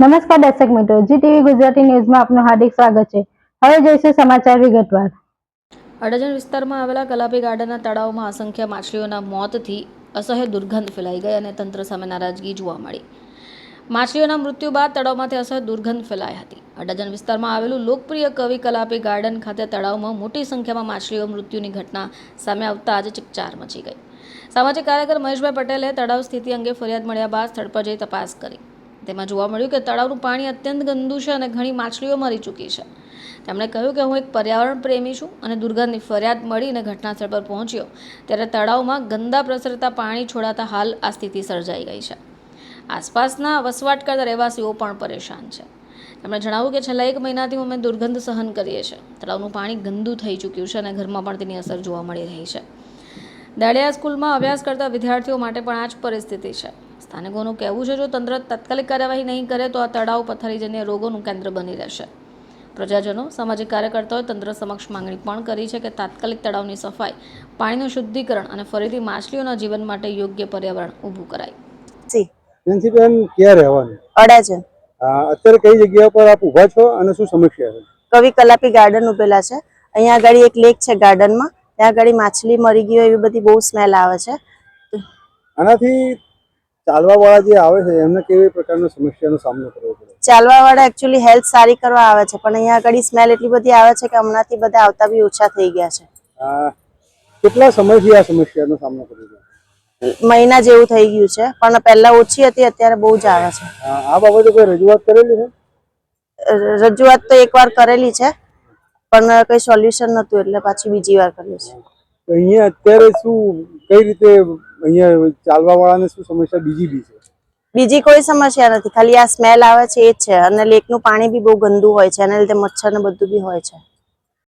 નમસ્કાર દર્શક મિત્રો જી ટીવી ગુજરાતી ન્યૂઝમાં આપનું હાર્દિક સ્વાગત છે. હવે જોઈશું સમાચાર વિગતવાર. અડાજણ વિસ્તારમાં આવેલા કલાપી ગાર્ડનના તળાવમાં અસંખ્ય માછલીઓના મોતથી અસહ્ય દુર્ગંધ ફેલાઈ ગઈ અને તંત્ર સામે નારાજગી જોવા મળી. માછલીઓના મૃત્યુ બાદ તળાવમાંથી અસહ્ય દુર્ગંધ ફેલાઈ હતી. અડાજણ વિસ્તારમાં આવેલું લોકપ્રિય કવિ કલાપી ગાર્ડન ખાતે તળાવમાં મોટી સંખ્યામાં માછલીઓ મૃત્યુની ઘટના સામે આવતા આજે ચકચાર મચી ગઈ. સામાજિક કાર્યકર મહેશભાઈ પટેલે તળાવ સ્થિતિ અંગે ફરિયાદ મળ્યા બાદ સ્થળ પર જઈ તપાસ કરી. તેમાં જોવા મળ્યું કે તળાવનું પાણી અત્યંત ગંદુ છે અને ઘણી માછલીઓ મરી ચૂકી છે. તેમણે કહ્યું કે હું એક પર્યાવરણ પ્રેમી છું અને દુર્ગંધની ફરિયાદ મળીને ઘટનાસ્થળ પર પહોંચ્યો, ત્યારે તળાવમાં ગંદા પ્રસરતા પાણી છોડાતા હાલ આ સ્થિતિ સર્જાઈ ગઈ છે. આસપાસના વસવાટ કરતા રહેવાસીઓ પણ પરેશાન છે. તેમણે જણાવ્યું કે છેલ્લા એક મહિનાથી અમે દુર્ગંધ સહન કરીએ છીએ. તળાવનું પાણી ગંદુ થઈ ચૂક્યું છે અને ઘરમાં પણ તેની અસર જોવા મળી રહી છે. દાડિયા સ્કૂલમાં અભ્યાસ કરતા વિદ્યાર્થીઓ માટે પણ આ જ પરિસ્થિતિ છે. સ્થાનિકોનું કહેવું છે જો તંત્ર તાત્કાલિક કાર્યવાહી નહીં કરે તો આ તળાવ પથારીજન્ય રોગોનું કેન્દ્ર બની રહેશે. પ્રજાજનો સામાજિક કાર્યકર્તાઓએ તંત્ર સમક્ષ માંગણી પણ કરી છે કે તાત્કાલિક તળાવની સફાઈ પાણીનું શુદ્ધિકરણ અને ફરીથી માછલીઓના જીવન માટે યોગ્ય પર્યાવરણ ઊભું કરાય. સી પ્રિન્સિપલ ક્યાં રહેવાનું? અડાજણ અત્યારે કઈ જગ્યા પર આપ ઊભા છો અને શું સમસ્યા છે? કવિ કલાપી ગાર્ડન ઉભેલા છે. અહીંયા આગળ એક લેક છે ગાર્ડનમાં. ત્યાં આગળ માછલી મરી ગઈ હોય એવી બધી બહુ સ્મેલ આવે છે. આનાથી ચાલવા વાળા જે આવે છે એમને કેવી પ્રકારની સમસ્યાનો સામનો કરવો પડે? ચાલવા વાળા એકચ્યુઅલી હેલ્થ સારી કરવા આવે છે પણ અહીંયા આગળ સ્મેલ એટલી બધી આવે છે કે હમણાંથી બધા આવતા બી ઓછા થઈ ગયા છે. કેટલા સમયથી આ સમસ્યાનો સામનો કરવો પડે? મહિના જેવું થઈ ગયું છે પણ પહેલા ઓછી હતી અત્યારે બહુ જ આવે છે. આ બાબતે કોઈ રજૂઆત કરેલી છે? રજૂઆત તો એકવાર કરેલી છે પણ કઈ સોલ્યુશન નતું એટલે પાછી બીજી વાર કર્યું છે અહીંયા અત્યારે શું, કઈ રીતે અહીંયા ચાલવા વાળાને શું સમસ્યા બીજી બી છે? બીજી કોઈ સમસ્યા નથી. ખાલી આ સ્મેલ આવે છે, એ જ છે. અને લેકનું પાણી બી બહુ ગંદુ હોય છે. એના લીધે મચ્છર ને બધું બી હોય છે.